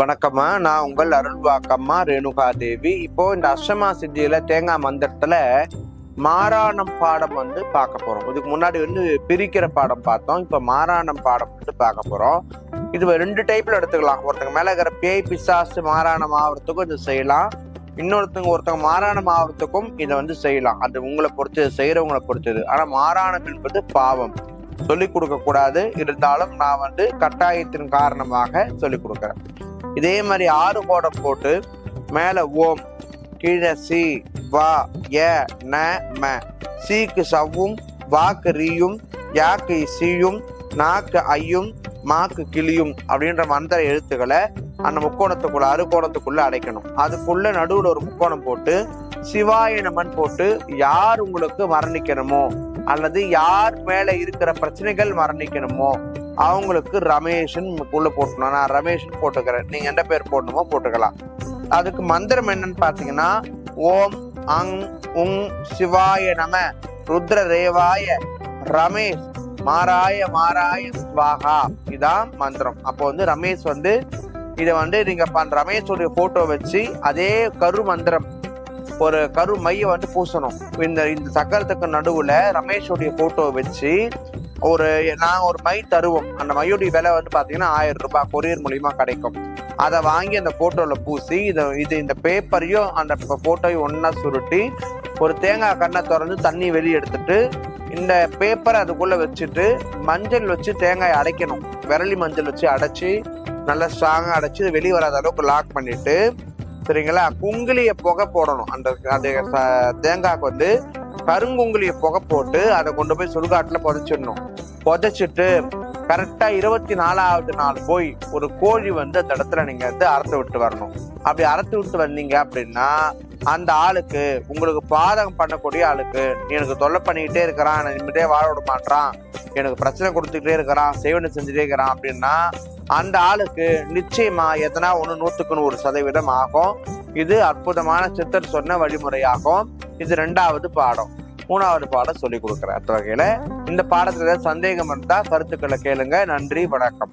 வணக்கம்மா நான் உங்கள் அருள்வாக்கம்மா ரேணுகா தேவி இப்போ இந்த அஷ்டமா சித்தியில தேங்காய் மந்திரத்துல மாராணம் பாடம் வந்து பார்க்க போறோம். இதுக்கு முன்னாடி வந்து பிரிக்கிற பாடம் பார்த்தோம். இப்போ மாராணம் பாடம் வந்து பார்க்க போறோம். இது ரெண்டு டைப்ல எடுத்துக்கலாம். ஒருத்தங்க மேல இருக்கிற பேய் பிசாசு மாராணம் ஆகிறதுக்கும் இது செய்யலாம். இன்னொருத்தங்க ஒருத்தங்க மாறாணம் ஆகிறதுக்கும் இதை வந்து செய்யலாம். அது உங்களை பொறுத்தது செய்யறவங்களை பொறுத்தது. ஆனா மாராணம் என்பது பாவம். சொல்லிக் கொடுக்க கூடாது. இருந்தாலும் நான் வந்து கட்டாயத்தின் காரணமாக சொல்லிக் கொடுக்குறேன். இதே மாதிரி ஆறு கோடம் போட்டு மேலே ஓம் கீழே சி வா ஏ ந ம. சீக்கு சவ்வும் வாக்கு ரீயும் யாக்கு சீயும் நாக்கு ஐயும் மாக்கு கிளியும் அப்படின்ற மந்திர எழுத்துக்களை அந்த முக்கோணத்துக்குள்ள அறுகோணத்துக்குள்ள அடைக்கணும். அதுக்குள்ள நடுவில் ஒரு முக்கோணம் போட்டு சிவாய நமன் போட்டு யார் உங்களுக்கு மரணிக்கணுமோ அல்லது யார் மேல இருக்கிற பிரச்சனைகள் மரணிக்கணுமோ அவங்களுக்கு ரமேஷன் உள்ள போட்டணும் நான் ரமேஷன் போட்டுக்கிறேன். நீங்க எந்த பேர் போடணுமோ போட்டுக்கலாம். அதுக்கு மந்திரம் என்னன்னு பாத்தீங்கன்னா ஓம் அங் உங் சிவாய நம ருத்ர ரேவாய ரமேஷ் மாராய மாராய ஸ்வாகா. இதான் மந்திரம். அப்போ வந்து ரமேஷ் வந்து இதை வந்து நீங்க ரமேஷோடைய போட்டோ வச்சு அதே கரு மந்திரம் ஒரு கரு மைய வந்து பூசணும். இந்த இந்த சக்கரத்துக்கு நடுவுல ரமேஷோடைய போட்டோ வச்சு ஒரு நான் ஒரு மை தருவோம். அந்த மையோடைய விலை வந்து பாத்தீங்கன்னா ஆயிரம் ரூபாய் கொரியர் மூலியமா கிடைக்கும். அதை வாங்கி அந்த போட்டோல பூசி இதை இது இந்த பேப்பரையும் அந்த போட்டோயும் ஒன்னா சுருட்டி ஒரு தேங்காய் கண்ணை திறந்து தண்ணி வெளியே எடுத்துட்டு இந்த பேப்பரை அதுக்குள்ள வச்சுட்டு மஞ்சள் வச்சு தேங்காய் அடைக்கணும். விரலி மஞ்சள் வச்சு அடைச்சி நல்லா ஸ்ட்ராங்காக அடைச்சி வெளியே வராத அளவுக்கு லாக் பண்ணிட்டு சரிங்களா? குங்குலிய புகை போடணும். அந்த அந்த தேங்காய்க்கு வந்து கருங்குங்குலிய புகை போட்டு அதை கொண்டு போய் சுடுகாட்டுல புதைச்சிடணும். புதைச்சிட்டு கரெக்டா இருபத்தி நாலாவது நாள் போய் ஒரு கோழி வந்து அந்த இடத்துல நீங்க வந்து அறுத்து விட்டு வரணும். அப்படி அறுத்து விட்டு வந்தீங்க அப்படின்னா அந்த ஆளுக்கு உங்களுக்கு பாதகம் பண்ணக்கூடிய ஆளுக்கு எனக்கு தொல்லை பண்ணிக்கிட்டே இருக்கிறான் என்னை நிம்மதியே வாழ விட மாட்டான் எனக்கு பிரச்சனை கொடுத்துக்கிட்டே இருக்கிறான் சேவனை செஞ்சுட்டே இருக்கிறான் அப்படின்னா அந்த ஆளுக்கு நிச்சயமா எதனா ஒண்ணு நூத்துக்கு நூறு சதவீதம் ஆகும். இது அற்புதமான சித்தர் சொன்ன வழிமுறையாகும். இது ரெண்டாவது பாடம். மூணாவது பாடம் சொல்லிக் கொடுக்குறேன். அந்த வகையில் இந்த பாடத்தில் சந்தேகம் இருந்தால் கருத்துக்களை கேளுங்க. நன்றி வணக்கம்.